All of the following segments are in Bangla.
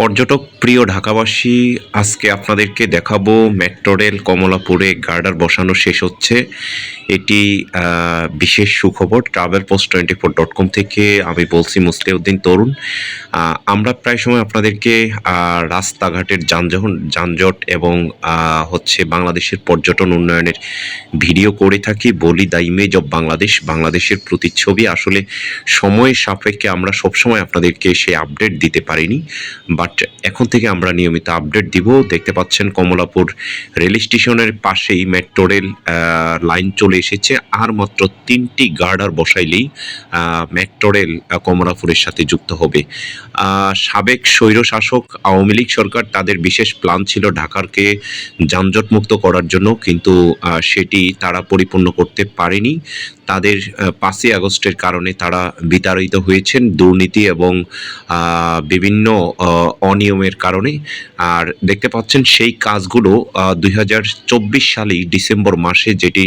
পর্যটক প্রিয় ঢাকাবাসী, আজকে আপনাদেরকে দেখাবো মেট্রো রেল কমলাপুরে গার্ডার বসানো শেষ হচ্ছে। এটি বিশেষ সুখবর travel post twenty four dot com থেকে আমি বলছি মুসলিউদ্দিন তরুণ। আমরা প্রায় সময় আপনাদেরকে রাস্তাঘাটের যানবাহন যানজট এবং হচ্ছে বাংলাদেশের পর্যটন উন্নয়নের ভিডিও করে থাকি। বলি দ্য ইমেজ অব বাংলাদেশ, বাংলাদেশের প্রতিচ্ছবি। আসলে সময় সাপেক্ষে আমরা সবসময় আপনাদেরকে সেই আপডেট দিতে পারিনি। বাট এখন থেকে আমরা নিয়মিত আপডেট দিব। দেখতে পাচ্ছেন কমলাপুর রেল স্টেশনের পাশেই মেট্রো রেল লাইন চলে এসেছে। আর মাত্র তিনটি গার্ডার বসাইলেই মেট্রো রেল কমলাপুরের সাথে যুক্ত হবে। সাবেক স্বৈরশাসক আওয়ামী লীগ সরকার তাদের বিশেষ প্ল্যান ছিল ঢাকারকে যানজটমুক্ত করার জন্য। কিন্তু সেটি তারা পরিপূর্ণ করতে পারেনি। তাদের পাঁচই আগস্টের কারণে তারা বিতাড়িত হয়েছেন দুর্নীতি এবং বিভিন্ন অনিয়মের কারণে। আর দেখতে পাচ্ছেন সেই কাজগুলো দুই হাজার চব্বিশ সালেই ডিসেম্বর মাসে যেটি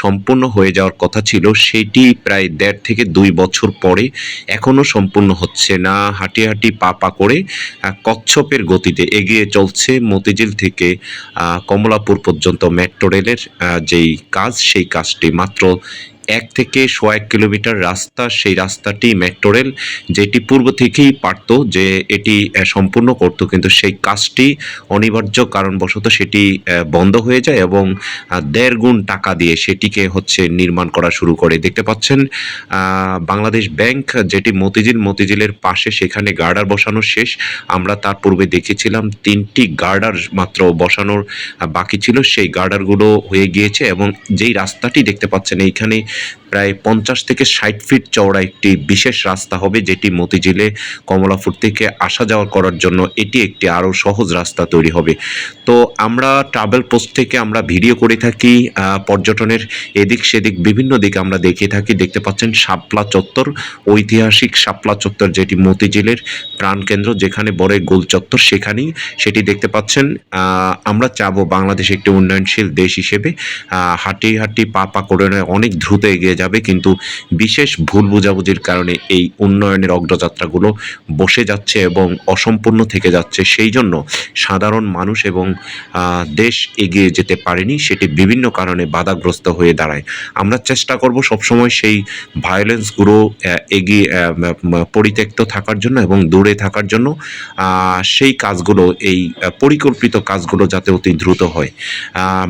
সম্পূর্ণ হয়ে যাওয়ার কথা ছিল, সেটি প্রায় দেড় থেকে দুই বছর পরে এখনও সম্পূর্ণ হচ্ছে না। হাঁটি হাঁটি পা পা করে কচ্ছপের গতিতে এগিয়ে চলছে মতিঝিল থেকে কমলাপুর পর্যন্ত মেট্রো রেলের যেই কাজ, সেই কাজটি মাত্র এক থেকে শো এক কিলোমিটার রাস্তা, সেই রাস্তাটি মেট্রো রেল, যেটি পূর্ব থেকেই পারত যে এটি সম্পূর্ণ করত। কিন্তু সেই কাজটি অনিবার্য কারণবশত সেটি বন্ধ হয়ে যায় এবং দেড় গুণ টাকা দিয়ে সেটিকে হচ্ছে নির্মাণ করা শুরু করে। দেখতে পাচ্ছেন বাংলাদেশ ব্যাংক, যেটি মতিঝিল, মতিঝিলের পাশে সেখানে গার্ডার বসানো শেষ। আমরা তার পূর্বে দেখেছিলাম, তিনটি গার্ডার মাত্র বসানোর বাকি ছিল। সেই গার্ডারগুলো হয়ে গিয়েছে এবং যেই রাস্তাটি দেখতে পাচ্ছেন, এইখানে প্রায় পঞ্চাশ থেকে ষাট ফিট চওড়া একটি বিশেষ রাস্তা হবে, যেটি মতিঝিলে কমলাপুর থেকে আসা যাওয়া করার জন্য এটি একটি আরও সহজ রাস্তা তৈরি হবে। তো আমরা ট্রাভেল পোস্ট থেকে আমরা ভিডিও করে থাকি পর্যটনের এদিক সেদিক বিভিন্ন দিক আমরা দেখে থাকি। দেখতে পাচ্ছেন শাপলা চত্বর, ঐতিহাসিক শাপলা চত্বর, যেটি মতিঝিলের প্রাণকেন্দ্র যেখানে বড় গোল চত্বর সেখানেই। সেটি দেখতে পাচ্ছেন আমরা চাবো বাংলাদেশ একটি উন্নয়নশীল দেশ হিসেবে। হাঁটি হাঁটি পা পা করে অনেক দ্রুত এগিয়ে যাবে, কিন্তু বিশেষ ভুল বোঝাবুঝির কারণে এই উন্নয়নের অগ্রযাত্রাগুলো বসে যাচ্ছে এবং অসম্পূর্ণ থেকে যাচ্ছে। সেই জন্য সাধারণ মানুষ এবং দেশ এগিয়ে যেতে পারেনি, সেটি বিভিন্ন কারণে বাধাগ্রস্ত হয়ে দাঁড়ায়। আমরা চেষ্টা করব সবসময় সেই ভায়োলেন্সগুলো এগিয়ে পরিত্যক্ত থাকার জন্য এবং দূরে থাকার জন্য সেই কাজগুলো, এই পরিকল্পিত কাজগুলো যাতে অতি দ্রুত হয়।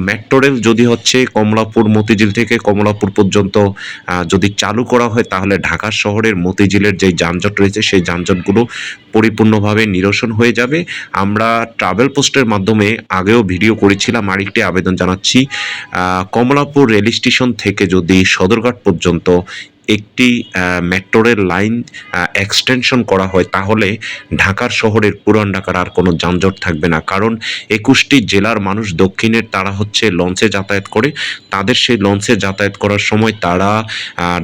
মেট্রো রেল যদি হচ্ছে কমলাপুর মতিঝিল থেকে কমলাপুর পর্যন্ত আহ, যদি চালু করা হয় তাহলে ঢাকা শহরের মতিঝিলের যে যানজট রয়েছে সেই যানজটগুলো পরিপূর্ণভাবে নিরসন হয়ে যাবে। আমরা ট্রাভেল পোস্টের মাধ্যমে আগেও ভিডিও করেছিলাম আরেকটি আবেদন জানাচ্ছি। কমলাপুর রেল স্টেশন থেকে যদি সদরঘাট পর্যন্ত একটি মেট্রো রেল লাইন এক্সটেনশন করা হয় তাহলে ঢাকার শহরের পুরান ঢাকার আর কোনো যানজট থাকবে না। কারণ একুশটি জেলার মানুষ দক্ষিণের তারা হচ্ছে লঞ্চে যাতায়াত করে। তাদের সেই লঞ্চে যাতায়াত করার সময় তারা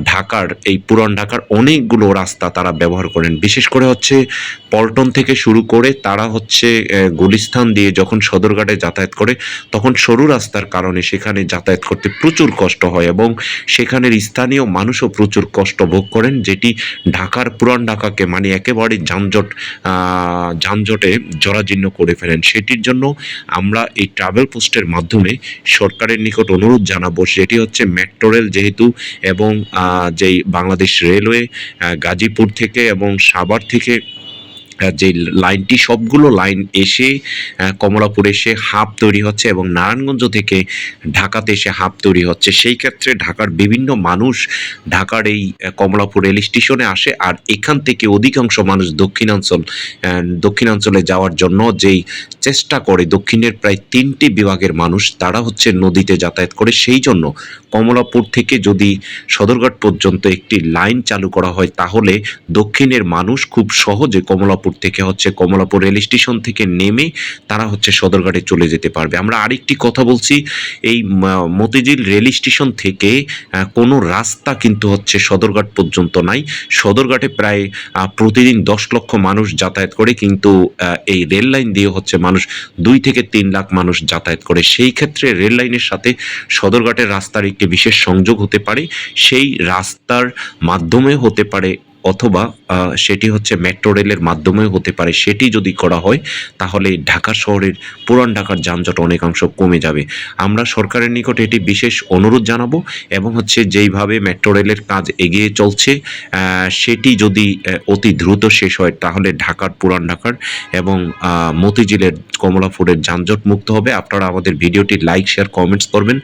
ঢাকার এই পুরান ঢাকার অনেকগুলো রাস্তা তারা ব্যবহার করেন। বিশেষ করে হচ্ছে পল্টন থেকে শুরু করে তারা হচ্ছে আহ, গুলিস্তান দিয়ে যখন সদরঘাটে যাতায়াত করে তখন সরু রাস্তার কারণে সেখানে যাতায়াত করতে প্রচুর কষ্ট হয় এবং সেখানের স্থানীয় মানুষও প্রচুর কষ্ট ভোগ করেন, যেটি ঢাকার, পুরান ঢাকাকে মানে একেবারে যানজট যানজটে জরাজীর্ণ করে ফেলেন। সেটির জন্য আমরা এই ট্রাভেল পোস্টের মাধ্যমে সরকারের নিকট অনুরোধ জানাব, সেটি হচ্ছে মেট্রো রেল যেহেতু এবং যেই বাংলাদেশ রেলওয়ে গাজীপুর থেকে এবং সাভার থেকে যে লাইনটি, সবগুলো লাইন এসে কমলাপুর এসে হাব তৈরি হচ্ছে এবং নারায়ণগঞ্জ থেকে ঢাকাতে এসে হাব তৈরি হচ্ছে। সেই ক্ষেত্রে ঢাকার বিভিন্ন মানুষ ঢাকার এই কমলাপুর রেল স্টেশনে আসে আর এখান থেকে অধিকাংশ মানুষ দক্ষিণাঞ্চল দক্ষিণাঞ্চলে যাওয়ার জন্য যেই চেষ্টা করে, দক্ষিণের প্রায় তিনটি বিভাগের মানুষ, তারা হচ্ছে নদীতে যাতায়াত করে। সেই জন্য কমলাপুর থেকে যদি সদরঘাট পর্যন্ত একটি লাইন চালু করা হয়, তাহলে দক্ষিণের মানুষ খুব সহজে কমলাপুর থেকে হচ্ছে কমলাপুর রেল স্টেশন থেকে নেমে তারা হচ্ছে সদরঘাটে চলে যেতে পারবে। আমরা আরেকটি কথা বলছি, এই মতিঝিল রেল স্টেশন থেকে কোনো রাস্তা কিন্তু হচ্ছে সদরঘাট পর্যন্ত নাই। সদরঘাটে প্রায় প্রতিদিন দশ লক্ষ মানুষ যাতায়াত করে, কিন্তু এই রেল লাইন দিয়ে হচ্ছে মানুষ দুই থেকে তিন লাখ মানুষ যাতায়াত করে। সেই ক্ষেত্রে রেল লাইনের সাথে সদরঘাটের রাস্তার একটি বিশেষ সংযোগ হতে পারে। সেই রাস্তার মাধ্যমে হতে পারে অথবা সেটি হচ্ছে মেট্রো রেলের মাধ্যমেও হতে পারে। সেটি যদি করা হয়, তাহলে ঢাকা শহরের পুরান ঢাকার যানজট অনেকাংশ কমে যাবে। আমরা সরকারের নিকট এটি বিশেষ অনুরোধ জানাব এবং হচ্ছে যেইভাবে মেট্রো রেলের কাজ এগিয়ে চলছে সেটি যদি অতি দ্রুত শেষ হয়, তাহলে ঢাকার, পুরান ঢাকার এবং মতিঝিলের, কমলাপুরের যানজট মুক্ত হবে। আপনারা আমাদের ভিডিওটি লাইক, শেয়ার, কমেন্টস করবেন,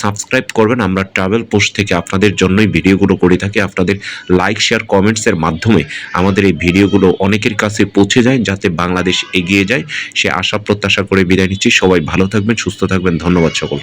সাবস্ক্রাইব করবেন। আমরা ট্রাভেল পোস্ট থেকে আপনাদের জন্যই ভিডিওগুলো করে থাকি। আপনাদের লাইক, শেয়ার কমেন্টসের মাধ্যমে আমাদের এই ভিডিওগুলো অনেকের কাছে পৌঁছে যায় যাতে বাংলাদেশ এগিয়ে যায়। সে আশা, প্রত্যাশা করে বিদায় নিচ্ছি। সবাই ভালো থাকবেন, সুস্থ থাকবেন। ধন্যবাদ সকল